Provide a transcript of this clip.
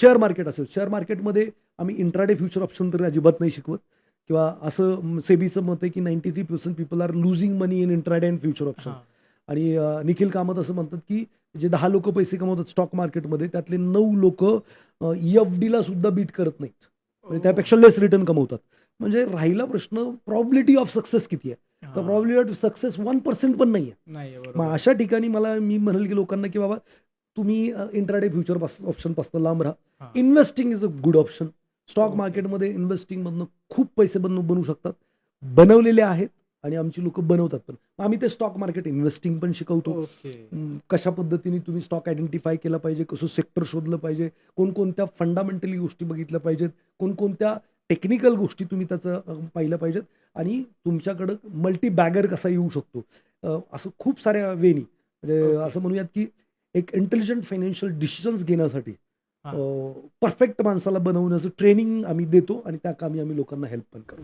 Share market असेल. Share मार्केटमध्ये आम्ही इंट्राडे फ्युचर ऑप्शन तर अजिबात नाही शिकवत. किंवा असं सेबीचं मत आहे की ninety three percent people are losing money in intraday and future option. आणि निखिल कामत असं म्हणतात की जे दहा लोक पैसे कमवतात स्टॉक मार्केटमध्ये त्यातले नऊ लोक एफ डीला सुद्धा बीट करत नाहीत. म्हणजे त्यापेक्षा लेस रिटर्न कमवतात. म्हणजे राहिला प्रश्न प्रॉबिलिटी ऑफ सक्सेस किती आहे? तर. Probability of success one percent पण नाही आहे मग अशा ठिकाणी मला मी म्हणेल की लोकांना की बाबा तुम्ही इंट्राडे फ्युचर ऑप्शनपासून लांब. राहा. Investing is a good option stock. मार्केटमध्ये इन्व्हेस्टिंग मधनं खूप पैसे बनवू बनवू शकतात. बनवलेले आहेत आणि आमची लोक बनवतात पण. आम्ही ते स्टॉक मार्केट इन्व्हेस्टिंग पण शिकवतो. कशा पद्धतीने तुम्ही स्टॉक आयडेंटिफाय केला पाहिजे कसं सेक्टर शोधलं पाहिजे कोणकोणत्या फंडामेंटली गोष्टी बघितल्या पाहिजेत कोणकोणत्या टेक्निकल गोष्टी तुम्ही त्याचं अ, पाहिल्या पाहिजेत आणि तुमच्याकडं मल्टी बॅगर कसा येऊ शकतो. असं खूप साऱ्या वेनी म्हणजे. असं म्हणूयात की एक इंटेलिजंट फायनान्शियल डिसिजन्स घेण्यासाठी. परफेक्ट माणसाला बनवण्याचं ट्रेनिंग आम्ही देतो आणि त्या कामी आम्ही लोकांना हेल्प पण करतो.